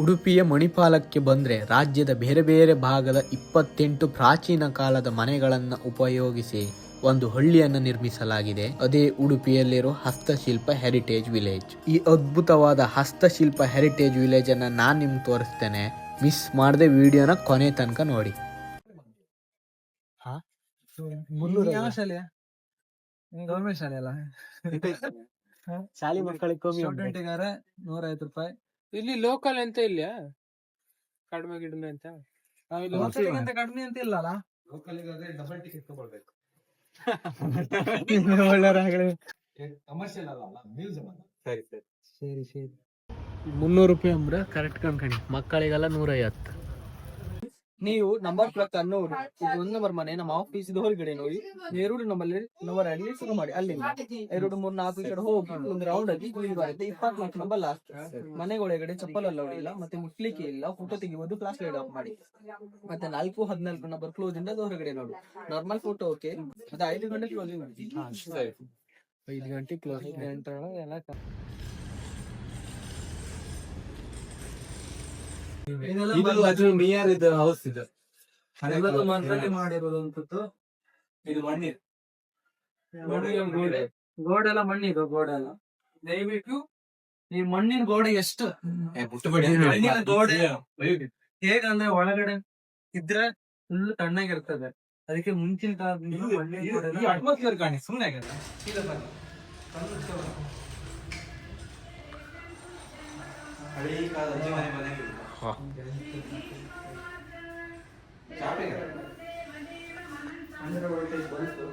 ಉಡುಪಿಯ ಮಣಿಪಾಲಕ್ಕೆ ಬಂದ್ರೆ ರಾಜ್ಯದ ಬೇರೆ ಬೇರೆ ಭಾಗದ ಇಪ್ಪತ್ತೆಂಟು ಪ್ರಾಚೀನ ಕಾಲದ ಮನೆಗಳನ್ನು ಉಪಯೋಗಿಸಿ ಒಂದು ಹಳ್ಳಿಯನ್ನು ನಿರ್ಮಿಸಲಾಗಿದೆ. ಅದೇ ಉಡುಪಿಯಲ್ಲಿರೋ ಹಸ್ತಶಿಲ್ಪ ಹೆರಿಟೇಜ್ ವಿಲೇಜ್ ಈ ಅದ್ಭುತವಾದ ಹಸ್ತಶಿಲ್ಪ ಹೆರಿಟೇಜ್ ವಿಲೇಜ್ ಅನ್ನ ನಾನ್ ನಿಮ್ಗೆ ತೋರಿಸ್ತೇನೆ. ಮಿಸ್ ಮಾಡದೆ ವಿಡಿಯೋನ ಕೊನೆ ತನಕ ನೋಡಿ. ಶಾಲೆ? ಗೌರ್ಮೆಂಟ್ ಶಾಲೆ ಅಲ್ಲ? ಶಾಲೆ ಮಕ್ಕಳಿಗೆ ನೂರೈವತ್ತು ರೂಪಾಯಿ. ಇಲ್ಲಿ ಲೋಕಲ್ ಅಂತ ಇಲ್ಲ ಕಡಿಮೆ ಗಿಡಮೆ ಅಂತ? ನಾವಿಲ್ಲಿ ಅಂತ ಕಡಿಮೆ ಅಂತ ಇಲ್ಲ ಅಲ್ಲ ಡಬಲ್ ಟಿಕೆಟ್ ತಗೊಳ್ಬೇಕು. ಕಮರ್ಷಿಯಲ್ ಅಲ್ಲ ಮ್ಯೂಸಿಯಂ ಅಲ್ಲ. ಸರಿ ಸರಿ. ಸರಿ ಸರಿ. ಮುನ್ನೂರು ರೂಪಾಯಿ ಅಂದ್ರೆ ಕರೆಕ್ಟ್ ಕಣ್ಕಣಿ. ಮಕ್ಕಳಿಗೆಲ್ಲ ನೂರೈವತ್ತು. ನೀವು ನಂಬರ್ ಪ್ರಕಾರ ನೋಡಿ. ಇದು ಒಂದು ನಂಬರ್ ಮನೆ ನಮ್ಮ ಆಫೀಸ್ ಇದು ಹೊರಗಡೆ ನೋಡಿ. ಎರಡು ನಮ್ಮಲ್ಲಿ ನಂಬರ್ ಅಲ್ಲಿ ಶುರು ಮಾಡಿ. ಅಲ್ಲಿಂದ ಎರಡು ಮೂರ್ ನಾಲ್ಕು ಈ ಕಡೆ ಹೋಗಿ ಒಂದು ರೌಂಡ್ ಅಲ್ಲಿ ಬರುತ್ತೆ ಇಪ್ಪತ್ನಾಲ್ಕು ನಂಬರ್ ಲಾಸ್ಟ್ ಮನೆಗೊಳಗಡೆ ಚಪ್ಪಲ್ ಅಲ್ಲ ಇಲ್ಲ ಮತ್ತೆ ಮುಟ್ಲಿಕ್ಕೆ ಇಲ್ಲ ಫೋಟೋ ತೆಗಿಬಹುದು ಕ್ಲಾಸ್ ಲೈಡ್ ಆಫ್ ಮಾಡಿ. ಮತ್ತೆ ನಾಲ್ಕು ಹದಿನಾಲ್ಕು ನಂಬರ್ ಕ್ಲೋಸ್ ಇಂದ ಹೊರಗಡೆ ನೋಡಿ. ನಾರ್ಮಲ್ ಫೋಟೋ ಓಕೆ ಮತ್ತೆ ಐದು ಗಂಟೆ ಕ್ಲೋಸಿಂಗ್ ಐದು ಗಂಟೆ ಕ್ಲೋಸ್ ಎಲ್ಲ ಇದು ಅದು ನಿಯರ್ ಇದು ಹೌಸ್ ಇದು. ಅದೆಲ್ಲದೂ ಮರದಲ್ಲಿ ಮಾಡಿರೋದಂತದ್ದು ಇದು ಮಣ್ಣಿನ ಗೋಡೆ. ಗೋಡೆ ಎಲ್ಲ ಮಣ್ಣಿದು ಗೋಡೆ ಎಲ್ಲ. ದಯವಿಟ್ಟು ಈ ಮಣ್ಣಿನ ಗೋಡೆ ಎಷ್ಟು? ಮಣ್ಣಿನ ಗೋಡೆ ಹೇಗಂದ್ರೆ ಒಳಗಡೆ ಇದ್ರೆ ಫುಲ್ ತಣ್ಣಗಿರ್ತದೆ. ಅದಕ್ಕೆ ಮುಂಚಿನ ಕಾಲದಿಂದ ಮಣ್ಣಿನ ಗೋಡೆ ಅಟ್ಮಾಸ್ಫಿಯರ್ ಕಾಣಿ. ಸುಮ್ಮನೆ ಆಗಲ್ಲ ಹಳೇ ಕಾಲದ ಅಜ್ಜಿ ಮನೆ ಮನೆ ಬಂತು.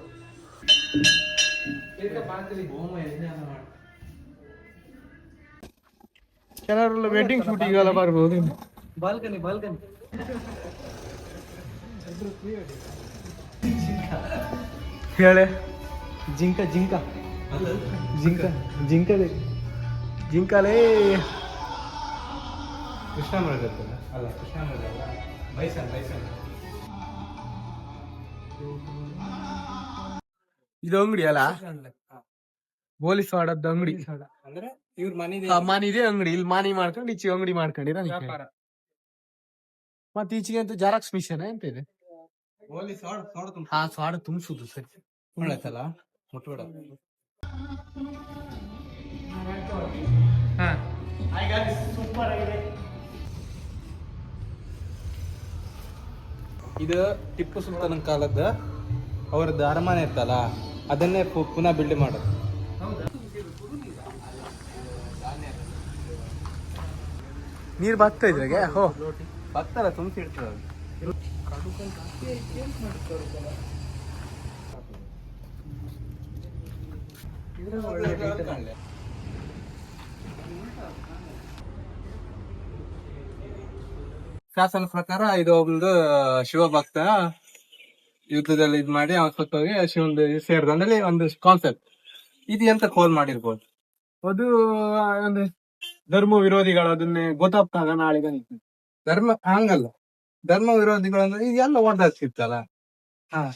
ಕೆಲವರೆಲ್ಲ ವೆಡ್ಡಿಂಗ್ ಶೂಟಿಂಗ್ ಬರ್ಬೋದು ಬಾಲ್ಕನಿ ಬಾಲ್ಕನಿ ಹೇಳೆ? ಜಿಂಕ ಜಿಂಕ. ಜಿಂಕ ಜಿಂಕಲೆ. ಜಿಂಕಲೇ. ಕೃಷ್ಣ ಮೃಗ ಅಲ್ಲ ಕೃಷ್ಣ ಮೃಗ ಅಲ್ಲ. Bison bison. ಇದು ಅಂಗಡಿ ಅಲ್ಲ? ಪೊಲೀಸ್ ವಾಡದ ಅಂಗಡಿ. ಅಂದ್ರೆ ಇವ್ರ ಮನೆ ಮಾನಿ ಇದೆ ಅಂಗಡಿ. ಇಲ್ಲಿ ಮಾನಿ ಮಾಡ್ಕೊಂಡು ಈಚೆ ಅಂಗಡಿ ಮಾಡ್ಕೊಂಡಿರ ವ್ಯಾಪಾರ. ಮತ್ತೆ ಈಚೆಗೆ ಅಂತ ಜೆರಾಕ್ಸ್ ಮಿಷನ್ ಎಂತ ಇದೆ? ಸಾಡ್ ಸಾಡ್ ಹಾ ಸ್ವಾಡ ತುಂಬಿಸುದು ಸರಿ. ಒಳ್ಳೆತಲ್ಲ ಮುಟ್ಬೇಡ. ಹಾ. ಇದು ಟಿಪ್ಪು ಸುಲ್ತಾನನ ಕಾಲದ ಅವರದ್ದು ಅರಮನೆ ಇರ್ತಲ್ಲ ಅದನ್ನೇ ಪುನಃ ಬಿಲ್ಡ್ ಮಾಡೋದು. ನೀರು ಬರ್ತಾ ಇದ್ರಾಗೆ ಹೋ. ಭಕ್ತರ ತುಂಬಿಸಿ. ಶಾಸನ ಪ್ರಕಾರ ಇದು ಒಂದು ಶಿವಭಕ್ತ ಯುದ್ಧದಲ್ಲಿ ಇದ್ ಮಾಡಿ ಅವನ್ ಸತ್ತೋಗಿ ಶಿವಂದು ಸೇರಿದ. ಅಂದ್ರೆ ಒಂದು ಕಾನ್ಸೆಪ್ಟ್ ಇದು ಎಂತ ಕೋಲ್ ಮಾಡಿರ್ಬೋದು? ಅದು ಒಂದು ಧರ್ಮ ವಿರೋಧಿಗಳು ಅದನ್ನೇ ಗೊತ್ತಾಗ್ತಾಗ ನಾಳೆ ಗಣಿತ. ಧರ್ಮ ಹಂಗಲ್ಲ. ಧರ್ಮ ವಿರೋಧಿಗಳು ಅಂದ್ರೆ ಇದೆಲ್ಲ ಹೊಡೆದಾಗ್ತಿತ್ತಲ್ಲ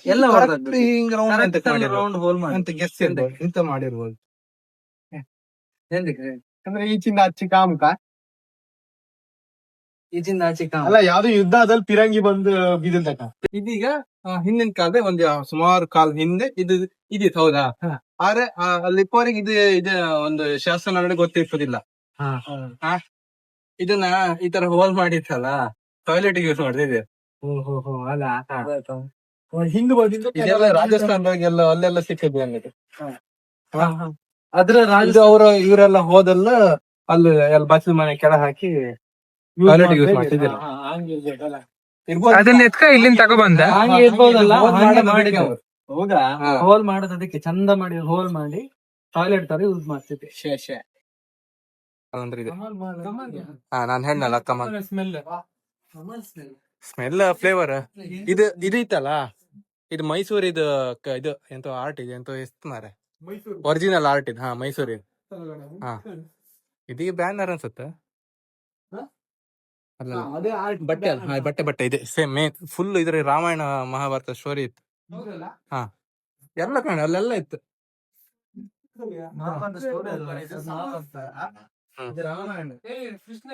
ಎಲ್ಲ. ರೌಂಡ್ ಹೋಲ್ ಮಾಡಿ. ಅಂತ ಗೆಸ್ ಇಂತ ಮಾಡಿರ್ಬೋದು? ಅಂದ್ರೆ ಈಚಿಂದ ಹಚ್ಚಿ ಕಾಮುಕ? ಈಚಿಂದ ಆಚೆ. ಅಲ್ಲ ಯಾವ್ದು ಯುದ್ಧದಲ್ಲಿ ಪಿರಂಗಿ ಬಂದು ಬಿದ್ದ ಇದೀಗ ಹಿಂದಿನ ಕಾಲದ ಒಂದ್ ಸುಮಾರು ಕಾಲ ಹಿಂದೆ ಇದು ಇದಿತ್ತು ಹೌದಾ. ಆದ್ರೆ ಅಲ್ಲಿ ಪೋರಿಗೆ ಇದು ಇದು ಒಂದು ಶಾಸನ ನೋಡಿ ಗೊತ್ತಿರ್ತದಿಲ್ಲ. ಇದನ್ನ ಈ ತರ ಹೋಲ್ ಮಾಡಿತ್ತಲ್ಲ ಟಾಯ್ಲೆಟ್ ಯೂಸ್ ಮಾಡಿದೆ ಹಿಂದ್ ಬಂದಿದ್ದು ಇದೆಲ್ಲ ರಾಜಸ್ಥಾನದಾಗೆಲ್ಲ ಅಲ್ಲೆಲ್ಲ ಸಿಕ್ಕಿದ್ವಿ ಅನ್ನೋದು. ಅದ್ರ ರಾಜ ಅವ್ರ ಅವರು ಇವರೆಲ್ಲ ಹೋದಲ್ಲ ಅಲ್ಲಿ ಎಲ್ಲ ಬಚ್ಚಲ ಮನೆ ಕೆಳ ಹಾಕಿ ಟಾಯ್ಲೆಟ್ ಯೂಸ್ ಮಾಡ್ತಿದ್ದಿಲ್ಲ ಇರ್ಬೋದು. ಅದನ್ನ ಎತ್ಕ ಇಲ್ಲಿಂದ ತಗೊಬಂದ ಹಂಗೆ ಇರ್ಬೋದಲ್ಲ ಹೋಲ್ ಹಂಗೆ ಮಾಡೋದು ಮಾಡಿದ್ದು ಅದಕ್ಕೆ ಹೌದಾ? ಹೋಲ್ ಚಂದ ಮಾಡಿ ಹೋಲ್ ಮಾಡಿ ಟಾಯ್ಲೆಟ್ ತರ ಯೂಸ್ ಮಾಡ್ತಿದ್ದೆ. ಅಂದ್ರೆ ಇದು. ಹಾ ನಾನ್ ಹೆಣ್ಣಲ್ಲ ಕಮಲ್ ಸ್ಮೆಲ್ ಸ್ಮೆಲ್ ಫ್ಲೇವರ್ ಇದು ಇದು ಇತ್ತಲ್ಲ? ಇದು ಮೈಸೂರ್ ಇದು ಇದು ಎಂತ ಆರ್ಟ್ ಇದೆ ಎಂತ ಎಷ್ಟು ಮಾರೆ ಒರಿಜಿನಲ್ ಆರ್ಟ್ ಇದು. ಹಾ ಮೈಸೂರ್ ಹಾ. ಇದೀಗ ಬ್ಯಾನರ್ ಅನ್ಸುತ್ತೆ. ಅದೇ ಬಟ್ಟೆ ಅಲ್ಲ ಹಾ, ಬಟ್ಟೆ ಬಟ್ಟೆ ಇದೆ. ಸೇಮ್ ಮೇನ್ ಫುಲ್ ಇದ್ರ ರಾಮಾಯಣ ಮಹಾಭಾರತ ಸ್ಟೋರಿ ಇತ್ತು. ಎಲ್ಲ ಕಾಣ ಅಲ್ಲೆಲ್ಲ ಇತ್ತು. ನಾಲ್ಕೊಂದು story ಅಲ್ವಾ? ಇದು ನಾಲ್ಕು. ಹ್ಮ್. ಇದು ರಾಮಾಯಣ. ಕೃಷ್ಣ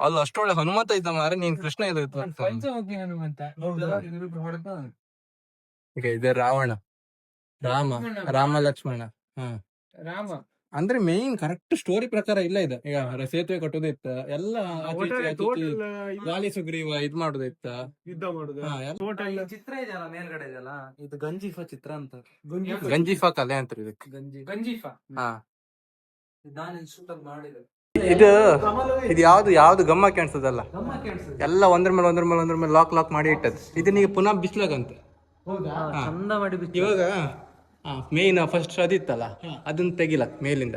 ಅಲ್ಲ ಅಷ್ಟೊಳ್ಳೆ ಹನುಮಂತ ಇದ್ದ ಮಾರ ನೀನ್ ಕೃಷ್ಣ ಇದು ಇತ್ತು ಅಂತ. ಪಂಚಮುಖಿ ಹನುಮಂತ. ಈಗ ಇದೆ ರಾವಣ. ರಾಮ ರಾಮ ಲಕ್ಷ್ಮಣ. ಹ ರಾಮ. ಅಂದ್ರೆ ಮೇನ್ ಕರೆಕ್ಟ್ ಸ್ಟೋರಿ ಪ್ರಕಾರ ಇಲ್ಲ ಇದೆ. ಈಗ ರ- ಸೇತುವೆ ಕಟ್ಟೋದಿತ್ತ ಎಲ್ಲ ಆಚೆ ಈಚೆ ಆಚೆ ಈಚೆ ಗಾಲಿ ಸುಗ್ರೀವ ಇದ್ ಮಾಡುದಿತ್ತ ಯುದ್ಧ ಮಾಡುದು. ಹಾ, ಎಲ್ಲ- ಚಿತ್ರ ಇದೆಯಲ್ಲ ಮೇಲ್ಗಡೆ ಇದೆಯಲ್ಲ? ಇದು ಗಂಜಿಫ ಚಿತ್ರ ಅಂತ. ಗಂಜಿಫಾ. ಕಲೆ ಅಂತ ಇದಕ್ಕೆ. ಗಂಜಿ ಗಂಜೀಫ. ಹಾ. ನಾನು ಶೂಟಲ್ಲಿ ಮಾಡಿದೆ ಇದು ಇದು. ಯಾವ್ದು ಯಾವ್ದು ಗಮ್ಮ ಕಾಣಿಸ್ತದಲ್ಲ ಗಮ್ಮ ಕೇಳಿಸ್ತದೆ ಎಲ್ಲ ಒಂದ್ರ ಮೇಲೆ ಒಂದ್ರ ಮೇಲೆ ಒಂದ್ರ ಮೇಲೆ ಲಾಕ್ ಲಾಕ್ ಮಾಡಿ ಇಟ್ಟದ್ ಇದನ್ನ ಈಗ ಪುನಃ ಬಿಸ್ಲಾಗಂತೆ. ಚಂದ ಮಾಡಿ ಬಿಚ್ಚು ಇವಾಗ ಮೇನ್ ಫಸ್ಟ್ ಅದಿತ್ತಲ್ಲ ಅದನ್ನ ತೆಗಿಲಕ್ ಮೇಲಿಂದ.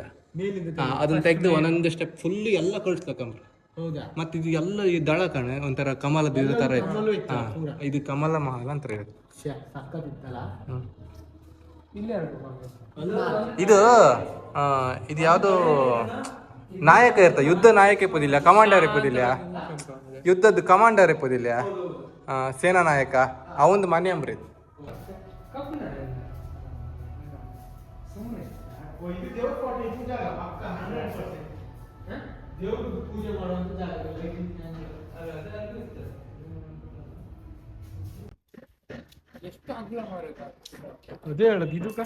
ಹಾ, ಅದನ್ನ ತೆಗೆದು ಒಂದೊಂದು ಸ್ಟೆಪ್ ಫುಲ್ ಎಲ್ಲ ಕಳಿಸ್ಲಕ್ಕಂಬ್ರ ಹೌದಾ? ಮತ್ತೆ ಇದು ಎಲ್ಲ ಈ ದಳ ಕಣೆ ಒಂಥರ ಕಮಲ ಇದು ತರ ಇತ್ತು. ಇದು ಕಮಲ ಮಹಲ್ ಅಂತ ಹೇಳಿ. ಇದು ಆ, ಇದು ಯಾವ್ದು ನಾಯಕ ಇರ್ತ ಯುದ್ಧ ನಾಯಕ ಇಪ್ಪದಿಲ್ಲ ಕಮಾಂಡರ್ ಇಪ್ಪದಿಲ್ಲ ಯುದ್ಧದ ಕಮಾಂಡರ್ ಇಪ್ಪದಿಲ್ಲ ಆ, ಸೇನಾ ನಾಯಕ ಅವಂದು ಮನೆ ಅಂಬ್ರಿ ಇದು. ಪೂಜೆ ಮಾಡುವಂತ ಜಾಗ ಎಷ್ಟು ಅಗಲ ಮಾರಕ ಅದೇ ಹೇಳದ್ ಇದು ಕ?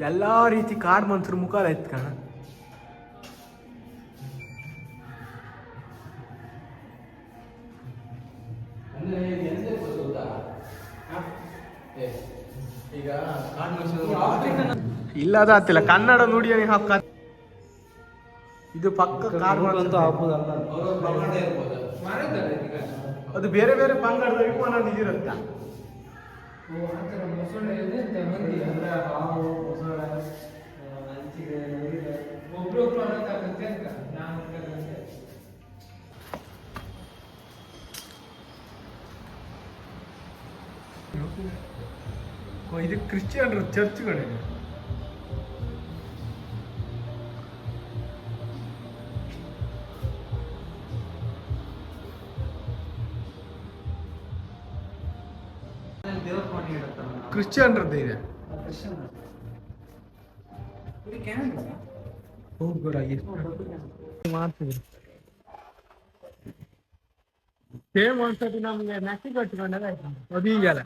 ಎಲ್ಲಾ ರೀತಿ ಕಾಡ್ ಮಂತ್ರ ಮುಖ ಆಯ್ತು ಇಲ್ಲದ ಆತಿಲ್ಲ ಕನ್ನಡ ನುಡಿಯನಿ ಹಾಕ ಇದು ಪಕ್ಕ ಕಾರ್ಮಲ್ ಅಂತ ಹಾಕುದಲ್ಲ ಅದು ಬೇರೆ ಬೇರೆ ಪಂಗಡದ ವಿಮಾನ ಇದಿರುತ್ತೆ. ಇದು ಕ್ರಿಶ್ಚಿಯನ್ರ ಥರ ದೇವ್ರ ಮಾಡಿ ಇಡುತ್ತಲ್ಲ ಕ್ರಿಶ್ಚಿಯನ್ರದ್ದು ಇದೆ ಇದು ಕ್ಯಾನ್ವಾ? ಹೋಗ್ಬೋದಾಗಿ ಮಾಡ್ತಿದ್ರು ಸೇಮ್ ಒಂದ್ಸತಿ ನಮ್ಗೆ ನೆಟ್ಟಿ ಕಟ್ಕೊಂಡಾಗ ಅದು ಈಗಲ್ಲ.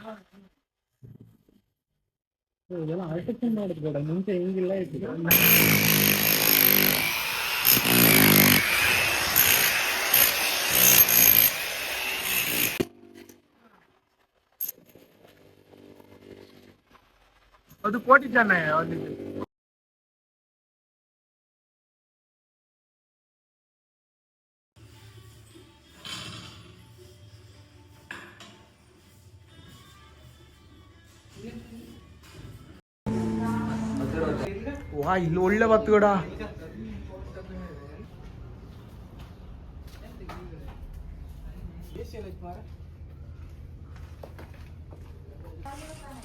ಇದೆಲ್ಲ ಆಲ್ಟೇಷನ್ ಮಾಡೋದು ಬೇಡ ಮುಂಚೆ ಹಿಂಗಿಲ್ಲ ಇತ್ತು ಅದು ಕೋಟಿ ಜನ ಅಲ್ಲಿ ವಾ ಇಲ್ಲಿ ಒಳ್ಳೆ ಬತ್ತು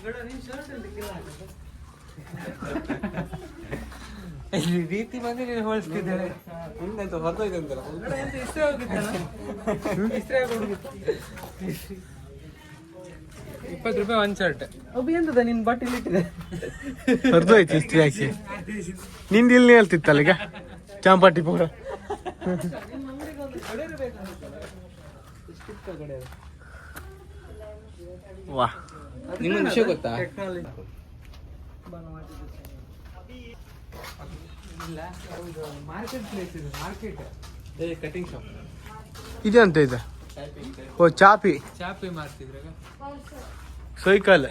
ಕೂಡ ರೀತಿ ಬಂದು ನೀನು ಹೋಲಿಸ್ತಿದ್ದಾರೆ ಹೊರದೋಯ್ತು ಅಂತಲ್ಲ. ಹೋಗಿತ್ತಲ್ಲ ಇಪ್ಪತ್ತು ರೂಪಾಯಿ ಒಂದು ಶರ್ಟ್ ಒಬ್ಬ ಎಂತದ? ನಿನ್ ಬಟ್ಟೆ ಇಟ್ಟಿದೆ ಹೊರದೋಯ್ತು ಇಸ್ತ್ರಿ ಹಾಕಿ. ನಿಂದು ಇಲ್ಲಿ ಹೇಳ್ತಿತ್ತಲ್ಲ ಈಗ? ಚಾಂಪಾಟಿ ಪೂರ. ವಾ ನಿಮ್ಮ ವಿಷಯ ಗೊತ್ತಾ? ಏ ಕಟಿಂಗ್ ಶಾಪ್ ಇದೆ ಅಂತ ಇದೆ. ಓ ಚಾಪಿ. ಚಾಪಿ ಮಾಡ್ತಿದ್ರೆ ಸೈಕಲ್.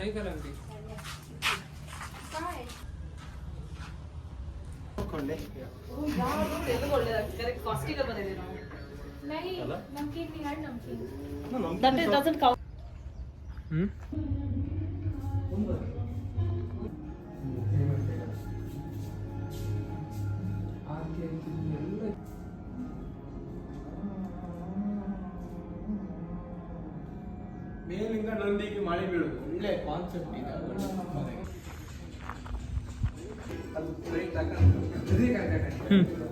ಹ್ಮ್? ಮೇಲಿಂದ ನಂದಿಗೆ ಮಳೆ ಬೀಳುದು ಒಳ್ಳೆ ಕಾನ್ಸೆಪ್ಟ್ ಇದೆ ಇದೇ ಕಾಕ